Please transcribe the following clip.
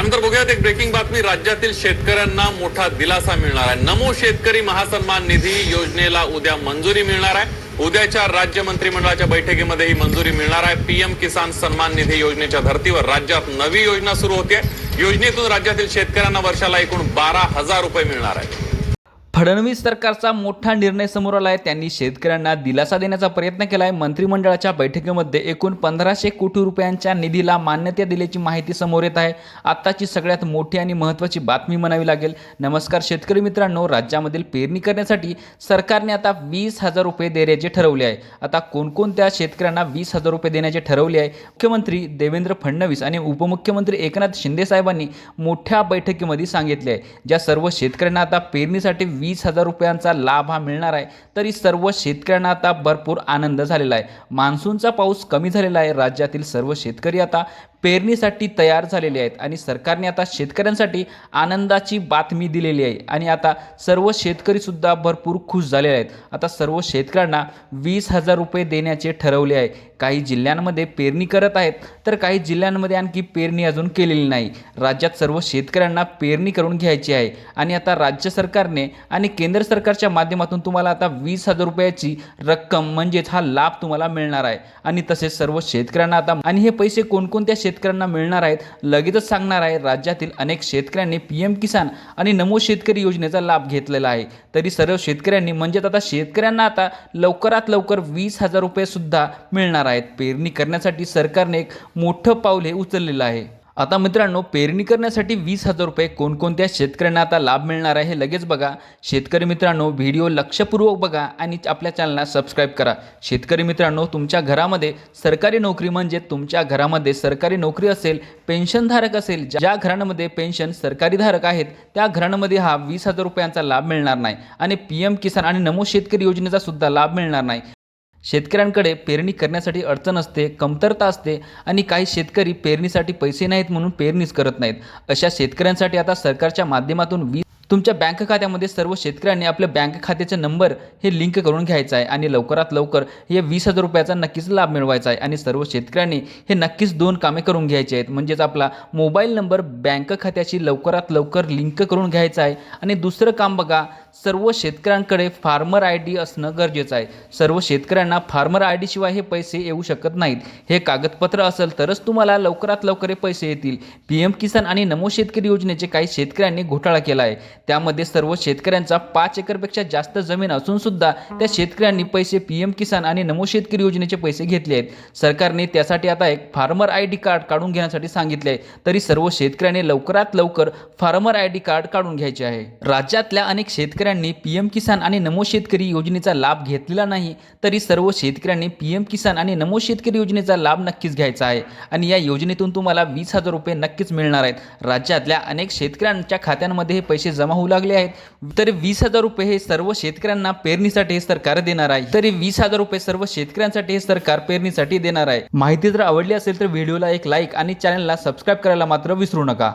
यानंतर बघूयात एक ब्रेकिंग बातमी. राज्यातील शेतकऱ्यांना मोठा दिलासा मिळणार आहे. नमो शेतकरी महासन्मान निधी योजनेला उद्या मंजुरी मिळणार आहे. उद्याच्या राज्य मंत्रिमंडळाच्या बैठकीमध्ये ही मंजुरी मिळणार आहे. पीएम किसान सन्मान निधी योजनेच्या धर्तीवर राज्यात नवी योजना सुरू होते योजनेतून राज्यातील शेतकऱ्यांना वर्षाला एकूण बारा हजार रुपये मिळणार आहे. फडणवीस सरकारचा मोठा निर्णय समोर आला आहे त्यांनी शेतकऱ्यांना दिलासा देण्याचा प्रयत्न केला आहे मंत्रिमंडळाच्या बैठकीमध्ये एकूण पंधराशे कोटी रुपयांच्या निधीला मान्यता दिल्याची माहिती समोर येत आहे. आत्ताची सगळ्यात मोठी आणि महत्त्वाची बातमी म्हणावी लागेल. नमस्कार शेतकरी मित्रांनो राज्यामधील पेरणी करण्यासाठी सरकारने आता वीस हजार रुपये देण्याचे ठरवले आहे. आता कोणकोणत्या शेतकऱ्यांना वीस हजार रुपये देण्याचे ठरवले आहे? मुख्यमंत्री देवेंद्र फडणवीस आणि उपमुख्यमंत्री एकनाथ शिंदे साहेबांनी मोठ्या बैठकीमध्ये सांगितले आहे. ज्या सर्व शेतकऱ्यांना आता पेरणीसाठी वीस हजार रुपयांचा लाभ हा मिळणार आहे. तरी सर्व शेतकऱ्यांना आता भरपूर आनंद झालेला आहे. मान्सूनचा पाऊस कमी झालेला आहे. राज्यातील सर्व शेतकरी आता पेरणीसाठी तयार झालेले आहेत आणि सरकारने आता शेतकऱ्यांसाठी आनंदाची बातमी दिलेली आहे. आणि आता सर्व शेतकरीसुद्धा भरपूर खुश झालेले आहेत. आता सर्व शेतकऱ्यांना वीस हजार रुपये देण्याचे ठरवले आहे. काही जिल्ह्यांमध्ये पेरणी करत आहेत तर काही जिल्ह्यांमध्ये आणखी पेरणी अजून केलेली नाही. राज्यात सर्व शेतकऱ्यांना पेरणी करून घ्यायची आहे. आणि आता राज्य सरकारने आणि केंद्र सरकारच्या माध्यमातून तुम्हाला आता वीस हजार रुपयाची रक्कम म्हणजेच हा लाभ तुम्हाला मिळणार आहे. आणि तसेच सर्व शेतकऱ्यांना आता आणि हे पैसे कोणकोणत्या शेतकऱ्यांना मिळणार आहेत लगेचच सांगणार आहे राज्यातील अनेक शेतकऱ्यांनी पी एम किसान आणि नमो शेतकरी योजनेचा लाभ घेतलेला आहे. तरी सर्व शेतकऱ्यांनी म्हणजेच आता शेतकऱ्यांना आता लवकरात लवकर वीस हजार रुपये सुद्धा मिळणार आहेत. पेरणी करण्यासाठी सरकारने एक मोठं पाऊल हे उचललेलं आहे. आता मित्रांनो पेरणी करण्यासाठी वीस हजार रुपये कोणकोणत्या शेतकऱ्यांना आता लाभ मिळणार आहे हे लगेच बघा. शेतकरी मित्रांनो व्हिडिओ लक्षपूर्वक बघा आणि आपल्या चॅनलला सबस्क्राईब करा. शेतकरी मित्रांनो तुमच्या घरामध्ये सरकारी नोकरी म्हणजे तुमच्या घरामध्ये सरकारी नोकरी असेल पेन्शनधारक असेल ज्या घरांमध्ये पेन्शन सरकारी धारक आहेत त्या घरांमध्ये हा वीस हजार रुपयांचा लाभ मिळणार नाही. आणि पी एम किसान आणि नमो शेतकरी योजनेचा सुद्धा लाभ मिळणार नाही. शेतकऱ्यांकडे पेरणी करण्यासाठी अडचण असते कमतरता असते आणि काही शेतकरी पेरणीसाठी पैसे नाहीत म्हणून पेरणीच करत नाहीत. अशा शेतकऱ्यांसाठी आता सरकारच्या माध्यमातून वीज तुमच्या बँक खात्यामध्ये सर्व शेतकऱ्यांनी आपल्या बँक खात्याचे नंबर हे लिंक करून घ्यायचा आहे आणि लवकरात लवकर हे वीस हजार रुपयाचा नक्कीच लाभ मिळवायचा आहे आणि सर्व शेतकऱ्यांनी हे नक्कीच दोन कामे करून घ्यायचे आहेत. म्हणजेच आपला मोबाईल नंबर बँक खात्याशी लवकरात लवकर लिंक करून घ्यायचा आहे आणि दुसरं काम बघा सर्व शेतकऱ्यांकडे फार्मर आय डी असणं गरजेचं आहे. सर्व शेतकऱ्यांना फार्मर आय डीशिवाय हे पैसे येऊ शकत नाहीत. हे कागदपत्र असेल तरच तुम्हाला लवकरात लवकर हे पैसे येतील. पी एम किसान आणि नमो शेतकरी योजनेचे काही शेतकऱ्यांनी घोटाळा केला आहे. त्यामध्ये सर्व शेतकऱ्यांचा पाच एकरपेक्षा जास्त जमीन असूनसुद्धा त्या शेतकऱ्यांनी पैसे पी एम किसान आणि नमो शेतकरी योजनेचे पैसे घेतले आहेत. सरकारने त्यासाठी आता एक फार्मर आय डी कार्ड काढून घेण्यासाठी सांगितले आहे तरी सर्व शेतकऱ्यांनी लवकरात लवकर फार्मर आय डी कार्ड काढून घ्यायचे आहे. राज्यातल्या अनेक शेतकऱ्यांनी पी एम किसान आणि नमो शेतकरी योजनेचा लाभ घेतलेला नाही तरी सर्व शेतकऱ्यांनी पी एम किसान आणि नमो शेतकरी योजनेचा लाभ नक्कीच घ्यायचा आहे. आणि या योजनेतून तुम्हाला वीस हजार रुपये नक्कीच मिळणार आहेत. राज्यातल्या अनेक शेतकऱ्यांच्या खात्यांमध्ये हे पैसे जमा होऊ लागले आहेत. तरी वीस हजार रुपये हे सर्व शेतकऱ्यांना पेरणीसाठी हे सरकार देणार आहे. तरी वीस हजार रुपये सर्व शेतकऱ्यांसाठी हे सरकार पेरणीसाठी देणार आहे. माहिती जर आवडली असेल तर व्हिडिओला एक लाईक आणि चॅनलला सबस्क्राईब करायला मात्र विसरू नका.